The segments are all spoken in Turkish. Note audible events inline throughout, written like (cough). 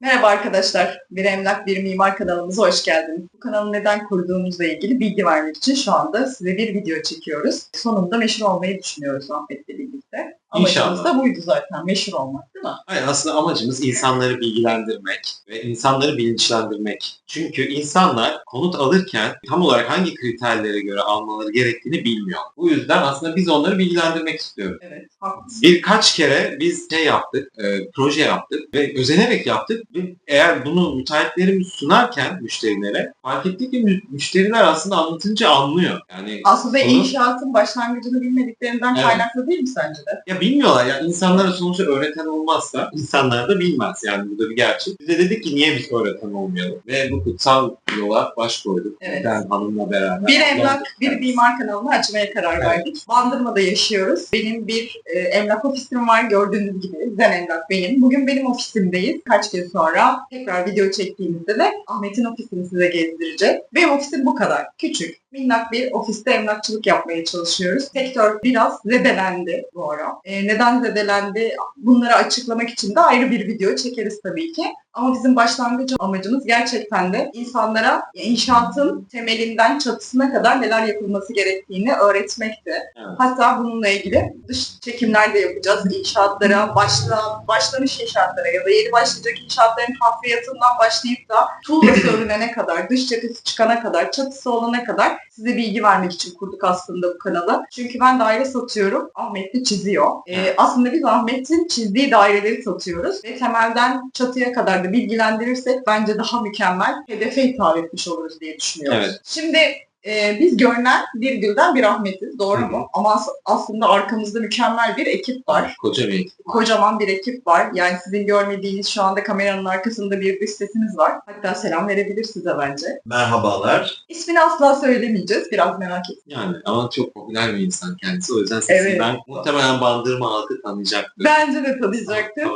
Merhaba arkadaşlar, Bir Emlak Bir Mimar kanalımıza hoş geldiniz. Bu kanalı neden kurduğumuzla ilgili bilgi vermek için şu anda size bir video çekiyoruz. Sonunda meşhur olmayı düşünüyoruz Ahmet'le birlikte. Amacımız İnşallah. da buydu zaten, meşhur olmak mi? Hayır aslında amacımız insanları bilgilendirmek ve insanları bilinçlendirmek. Çünkü insanlar konut alırken tam olarak hangi kriterlere göre almaları gerektiğini bilmiyor. Bu yüzden aslında biz onları bilgilendirmek istiyoruz. Evet, haklısın. Birkaç kere biz şey yaptık, e, proje yaptık ve özenerek yaptık. Ve eğer bunu müteahhitlerimiz sunarken müşterilere fark ettik ki mü- müşteriler aslında anlatınca anlıyor. Yani Aslında Sorun- inşaatın başlangıcını bilmediklerinden Evet. kaynaklı değil mi sence de? Ya bilmiyorlar ya insanlara sonuçta öğreten olmazsa insanlar da bilmez yani bu da bir gerçek. Biz de dedik ki niye biz öğreten olmayalım ve bu kutsal yola baş koyduk. Evet. Ben hanımla beraber. Bir emlak, bir mimar kanalını açmaya karar Evet. verdik. Bandırma'da yaşıyoruz. Benim bir e, emlak ofisim var gördüğünüz gibi. Zen Emlak benim. Bugün benim ofisimdeyiz. Kaç gün sonra tekrar video çektiğimizde de Ahmet'in ofisini size gezdirecek. Benim ofisim bu kadar. Küçük, minnak bir ofiste emlakçılık yapmaya çalışıyoruz. Sektör biraz zedelendi bu ara. E, neden zedelendi? Bunları açıklamak için de ayrı bir video çekeriz tabii ki. Ama bizim başlangıç amacımız gerçekten de insanlara inşaatın temelinden çatısına kadar neler yapılması gerektiğini öğretmekti. Evet. Hatta bununla ilgili dış çekimler de yapacağız. İnşaatlara, başla, başlamış inşaatlara ya da yeni başlayacak inşaatların hafriyatından başlayıp da tuğlası (coughs) örülene kadar, dış cephesi çıkana kadar, çatısı olana kadar size bilgi vermek için kurduk aslında bu kanalı. Çünkü ben daire satıyorum, Ahmet de çiziyor. Ee, aslında biz Ahmet'in çizdiği daireleri satıyoruz ve temelden çatıya kadar da bilgilendirirsek bence daha mükemmel hedefe hitap etmiş oluruz diye düşünüyoruz. Evet. Şimdi e, biz görünen bir gülden bir Ahmet'iz doğru Hı hı. mu? Ama as- aslında arkamızda mükemmel bir ekip var. Koca bir ekip. Kocaman bir ekip var. Yani sizin görmediğiniz şu anda kameranın arkasında bir dış sesimiz var. Hatta selam verebilir size bence. Merhabalar. İsmini asla söylemeyeceğiz. Biraz merak ettim. Yani ama çok popüler bir insan kendisi. O yüzden Evet. sesinden muhtemelen bandırma halkı tanıyacaktır. Bence de tanıyacaktır.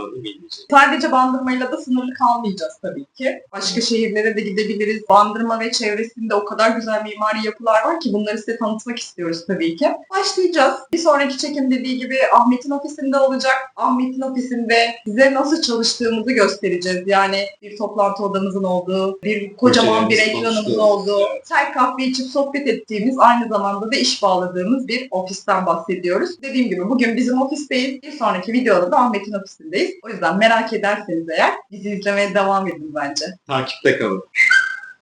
Sadece Bandırma'yla da sınırlı kalmayacağız tabii ki. Başka şehirlere de gidebiliriz. Bandırma ve çevresinde o kadar güzel mimari yapılar var ki bunları size tanıtmak istiyoruz tabii ki. Başlayacağız. Bir sonraki çekim dediği gibi Ahmet'in ofisinde olacak. Ahmet'in ofisinde size nasıl çalıştığımızı göstereceğiz. Yani bir toplantı odamızın olduğu, bir kocaman bir ekranımız olduğu, çay kahve içip sohbet ettiğimiz, aynı zamanda da iş bağladığımız bir ofisten bahsediyoruz. Dediğim gibi bugün bizim ofisteyiz. Bir sonraki videoda da Ahmet'in ofisindeyiz. O yüzden merak ederseniz eğer bizi izlemeye devam edin bence. Takipte kalın.